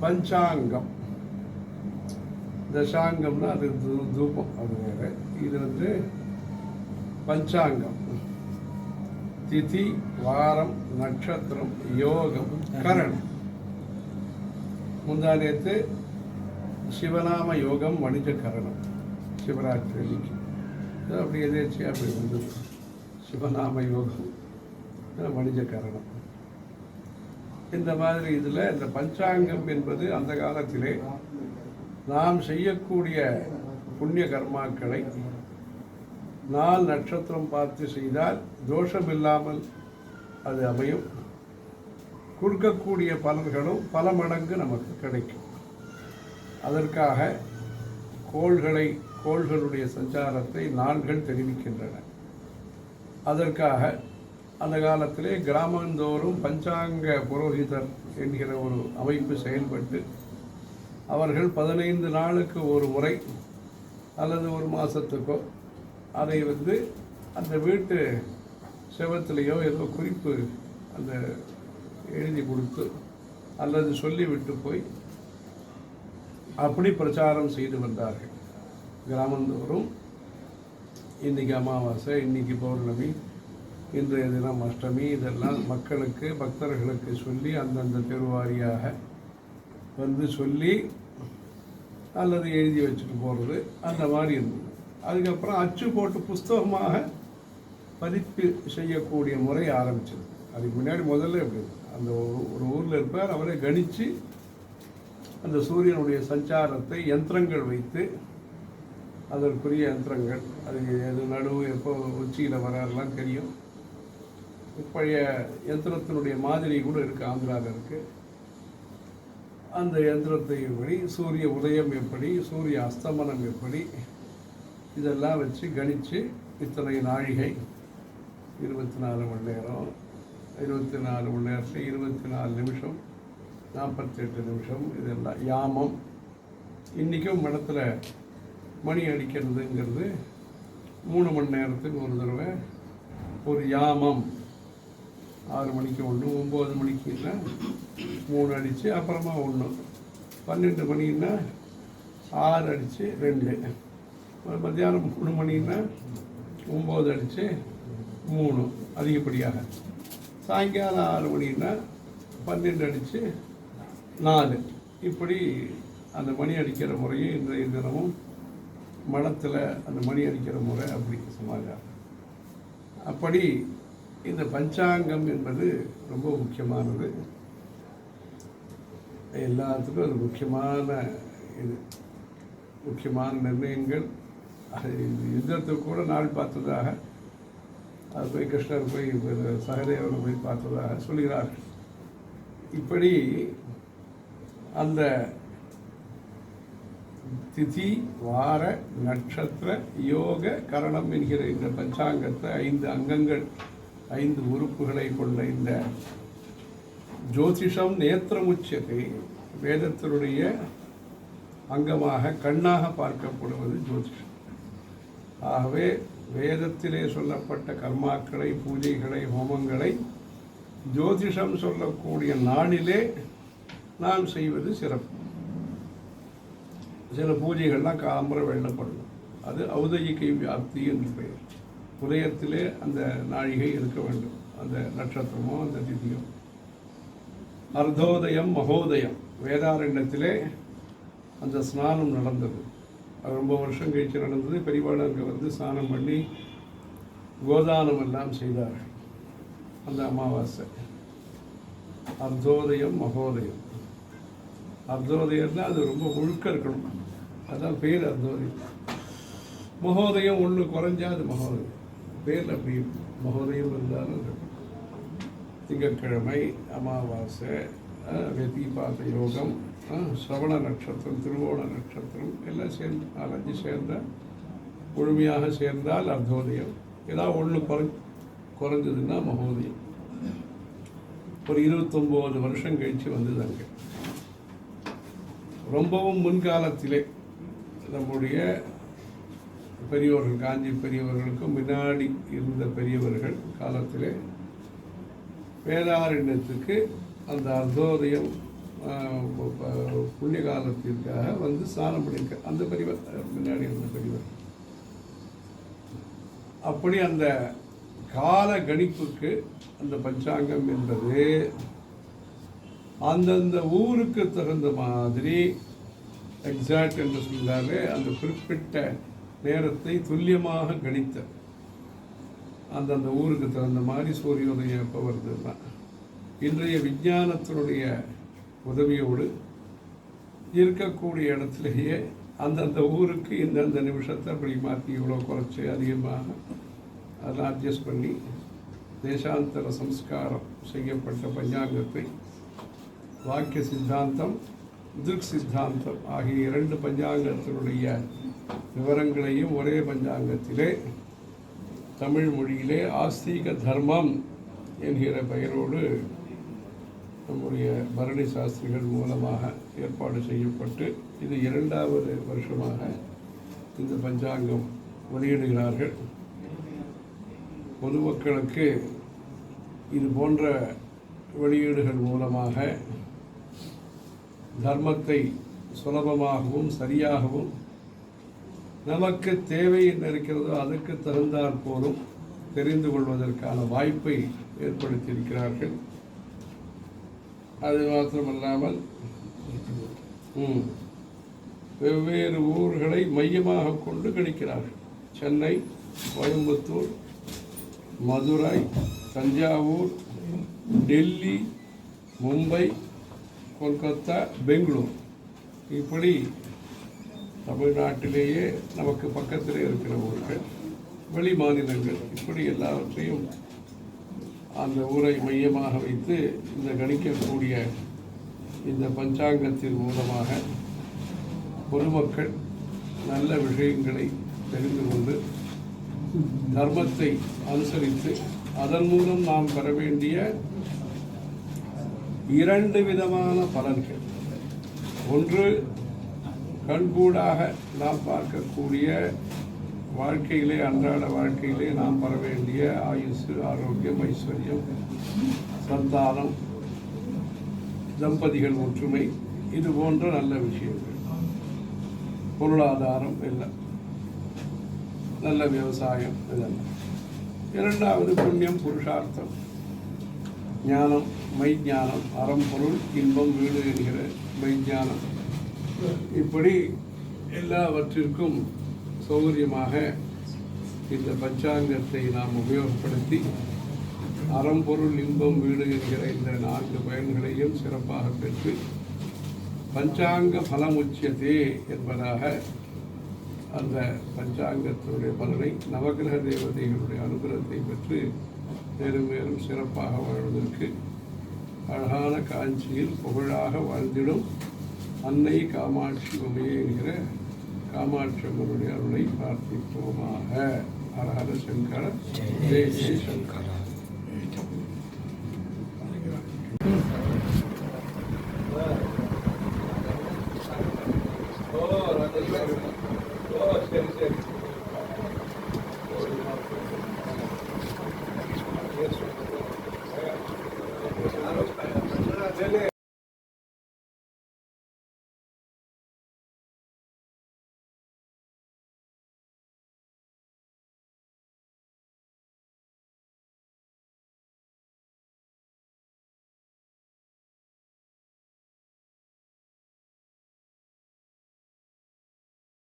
பஞ்சாங்கம். தசாங்கம்னா அது தூபம் அது வேறு. இது வந்து பஞ்சாங்கம். திதி வாரம் நட்சத்திரம் யோகம் கரணம். முந்தானேத்து சிவநாம யோகம் வணிஜ கரணம். சிவராத்திரி அன்னைக்கு. அப்படி எதேச்சியாக அப்படி வந்தது சிவநாம யோகம் அது வணிஜ கரணம். இந்த மாதிரி இதில் இந்த பஞ்சாங்கம் என்பது அந்த காலத்திலே நாம் செய்யக்கூடிய புண்ணிய கர்மாக்களை நாள் நட்சத்திரம் பார்த்து செய்தால் தோஷம் இல்லாமல் அது அமையும். கொடுக்கக்கூடிய பலன்களும் பல மடங்கு நமக்கு கிடைக்கும். அதற்காக கோள்களை கோள்களுடைய சஞ்சாரத்தை நாள்கள் தெரிவிக்கின்றன. அதற்காக அந்த காலத்திலே கிராமந்தோறும் பஞ்சாங்க புரோகிதர் என்கிற ஒரு அமைப்பு செயல்பட்டு அவர்கள் பதினைந்து நாளுக்கு ஒரு முறை அல்லது ஒரு மாதத்துக்கோ அதை வந்து அந்த வீட்டு செவத்துலேயோ ஏதோ குறிப்பு அந்த எழுதி கொடுத்து அல்லது சொல்லிவிட்டு போய் அப்படி பிரச்சாரம் செய்து வந்தார்கள். கிராமந்தோறும் இன்றைக்கி அமாவாசை இன்னைக்கு பௌர்ணமி இன்றைய தினம் அஷ்டமி. இதெல்லாம் மக்களுக்கு பக்தர்களுக்கு சொல்லி அந்தந்த தெருவாரியாக வந்து சொல்லி அல்லது எழுதி வச்சுட்டு போகிறது அந்த மாதிரி இருந்தது. அதுக்கப்புறம் அச்சு போட்டு புஸ்தகமாக பதிப்பு செய்யக்கூடிய முறை ஆரம்பிச்சது. அதுக்கு முன்னாடி முதல்ல எப்படி அந்த ஒரு- ஒரு ஊரில் இருப்பார் அவரை கணித்து அந்த சூரியனுடைய சஞ்சாரத்தை யந்திரங்கள் வைத்து அதற்குரிய யந்திரங்கள் அது எது நடுவு எப்போ உச்சியில் வராருலாம் தெரியும். பழைய யந்திரத்தினுடைய மாதிரி கூட இருக்குது ஆந்திராவில் இருக்குது அந்த யந்திரத்தை எப்படி சூரிய உதயம் எப்படி சூரிய அஸ்தமனம் எப்படி இதெல்லாம் வச்சு கணித்து இத்தனை நாழிகை. இருபத்தி நாலு மணி நேரம் இருபத்தி நாலு மணி நேரத்தில் இருபத்தி நாலு நிமிஷம் நாற்பத்தெட்டு நிமிஷம் இதெல்லாம் யாமம். இன்றைக்கும் மடத்தில் மணி அடிக்கிறதுங்கிறது மூணு மணி நேரத்துக்கு ஒரு தடவை ஒரு யாமம். ஆறு மணிக்கு ஒன்று ஒம்பது மணிக்குன்னா மூணு அடித்து அப்புறமா ஒன்று பன்னெண்டு மணின்னா ஆறு அடித்து ரெண்டு. மத்தியானம் மூணு மணின்னா ஒம்பது அடித்து மூணு. அதிகப்படியாக. சாயங்காலம் ஆறு மணின்னா பன்னெண்டு அடித்து நாலு. இப்படி அந்த மணி அடிக்கிற முறையும் இன்றைய தினமும் மடத்தில் அந்த மணி அடிக்கிற முறை அப்படி சமாச்சாரம் அப்படி இந்த பஞ்சாங்கம் என்பது ரொம்ப முக்கியமானது. எல்லாத்துக்கும் அது முக்கியமான இது. முக்கியமான நிர்ணயங்கள். அது இந்த யுத்தத்துக்கு கூட நாள் பார்த்ததாக அது போய் கிருஷ்ணர் போய் சகதேவனை போய் பார்த்ததாக சொல்கிறார்கள். இப்படி அந்த திதி வார நட்சத்திர யோக கரணம் என்கிற இந்த பஞ்சாங்கத்தை ஐந்து அங்கங்கள் ஐந்து உறுப்புகளை கொண்ட இந்த ஜோதிஷம் நேத்திரமுச்சத்தை வேதத்தினுடைய அங்கமாக கண்ணாக பார்க்கப்படுவது ஜோதிஷம். ஆகவே வேதத்திலே சொல்லப்பட்ட கர்மாக்களை பூஜைகளை ஹோமங்களை ஜோதிஷம் சொல்லக்கூடிய நாளிலே நாம் செய்வது சிறப்பு. சில பூஜைகள்லாம் காலம்புற வெள்ளப்படணும் அது ஔதயிக்கை வியாப்தி என்று பெயர். உதயத்திலே அந்த நாழிகை இருக்க வேண்டும். அந்த நட்சத்திரமோ அந்த திதியோ. அர்த்தோதயம் மகோதயம். வேதாரண்யத்திலே அந்த ஸ்நானம் நடந்தது. அது ரொம்ப வருஷம் கழிச்சு நடந்தது. பெரியவாள் அங்கே வந்து ஸ்நானம் பண்ணி கோதானம் எல்லாம் செய்தார்கள். அந்த அமாவாசை. அர்த்தோதயம் மகோதயம். அர்த்தோதயம்னா அது ரொம்ப ஒழுக்க இருக்கணும். அதான் பேர் அர்த்தோதயம். மகோதயம் ஒன்று குறைஞ்சா அது மகோதயம். பேரில் அப்படி மகோதயம் இருந்தாலும் திங்கட்கிழமை அமாவாசை அஹ், யோகம் அஹ், நட்சத்திரம் திருவோண நட்சத்திரம் எல்லாம் சேர்ந்து நாலஞ்சு சேர்ந்தால் முழுமையாக சேர்ந்தால் அர்த்தோதயம். ஏதாவது ஒன்று குறை குறைஞ்சதுன்னா மகோதயம். ஒரு இருபத்தொம்போது வருஷம் கழித்து வந்தது அங்கே. ரொம்பவும் முன்காலத்திலே நம்முடைய பெரியவர்கள் காஞ்சி பெரியவர்களுக்கும் முன்னாடி இருந்த பெரியவர்கள் காலத்திலே வேதாரண்யத்துக்கு அந்த அர்த்தோதயம் புண்ணிய காலத்திற்காக வந்து ஸ்நானம் பண்ணியிருக்க அந்த பெரியவர் முன்னாடி இருந்த பெரியவர். அப்படி அந்த கால கணிப்புக்கு அந்த பஞ்சாங்கம் என்பது அந்தந்த ஊருக்கு தகுந்த மாதிரி எக்ஸாக்ட் என்று சொன்னாலே அந்த குறிப்பிட்ட நேரத்தை துல்லியமாக கணித்த. அந்தந்த ஊருக்கு தகுந்த மாதிரி சூரியோதயம் எப்போ வருதுன்னா இன்றைய விஞ்ஞானத்தினுடைய உதவியோடு இருக்கக்கூடிய இடத்துலையே அந்தந்த ஊருக்கு இந்தந்த நிமிஷத்தை அப்படி மாற்றி இவ்வளோ குறைச்சி அதிகமாக அதெல்லாம் அட்ஜஸ்ட் பண்ணி தேசாந்தர சம்ஸ்காரம் செய்யப்பட்ட பஞ்சாங்கத்தை வாக்கிய சித்தாந்தம் திருக் சித்தாந்தம் ஆகிய இரண்டு பஞ்சாங்கத்தினுடைய விவரங்களையும் ஒரே பஞ்சாங்கத்திலே தமிழ் மொழியிலே ஆஸ்தீக தர்மம் என்கிற பெயரோடு நம்முடைய பரணி சாஸ்திரிகள் மூலமாக ஏற்பாடு செய்யப்பட்டு இது இரண்டாவது வருஷமாக இந்த பஞ்சாங்கம் வெளியிடுகிறார்கள். பொதுமக்களுக்கு இது போன்ற வெளியீடுகள் மூலமாக தர்மத்தை சுலபமாகவும் சரியாகவும் நமக்கு தேவை என்ன இருக்கிறதோ அதற்கு தகுந்தாற் போலும் தெரிந்து கொள்வதற்கான வாய்ப்பை ஏற்படுத்தியிருக்கிறார்கள். அது மாத்திரமல்லாமல் வெவ்வேறு ஊர்களை மையமாக கொண்டு கணிக்கிறார்கள். சென்னை கோயம்புத்தூர் மதுரை தஞ்சாவூர் டெல்லி மும்பை கொல்கத்தா பெங்களூர். இப்படி தமிழ்நாட்டிலேயே நமக்கு பக்கத்திலே இருக்கிற ஊர்கள் வெளி மாநிலங்கள் இப்படி எல்லாவற்றையும் அந்த ஊரை மையமாக வைத்து இந்த கணிக்கக்கூடிய இந்த பஞ்சாங்கத்தின் மூலமாக பொதுமக்கள் நல்ல விஷயங்களை தெரிந்து கொண்டு தர்மத்தை அனுசரித்து அதன் மூலம் நாம் பெற வேண்டிய இரண்டு விதமான பலன்கள். ஒன்று கண்கூடாக நாம் பார்க்கக்கூடிய வாழ்க்கையிலே அன்றாட வாழ்க்கையிலே நாம் பெற வேண்டிய ஆயுசு ஆரோக்கியம் ஐஸ்வர்யம் சந்தானம் தம்பதிகள் ஒற்றுமை இது போன்ற நல்ல விஷயங்கள். பொருளாதாரம் இல்லை நல்ல விவசாயம் இதெல்லாம். இரண்டாவது புண்ணியம் புருஷார்த்தம். ஞானம் மெய்ஞானம் அறம் பொருள் இன்பம் வீடு என்கிற மெய்ஞானம். இப்படி எல்லாவற்றிற்கும் சௌகரியமாக இந்த பஞ்சாங்கத்தை நாம் உபயோகப்படுத்தி அறம்பொருள் இன்பம் வீடு என்கிற இந்த நான்கு பயன்களையும் சிறப்பாக பெற்று பஞ்சாங்க பலமுச்சியதே என்பதாக அந்த பஞ்சாங்கத்தினுடைய பலனை நவகிரக தேவதைகளுடைய அனுகிரகத்தை பெற்று மேலும் மேலும் சிறப்பாக வாழ்வதற்கு அழகான காஞ்சியில் புகழாக வாழ்ந்திடும் அன்னை காமாட்சி உமையே என்கிற காமாட்சி அருளை பிரார்த்திப்போமாக ஹர சங்கர. ஜெய் ஜெய் சங்கர.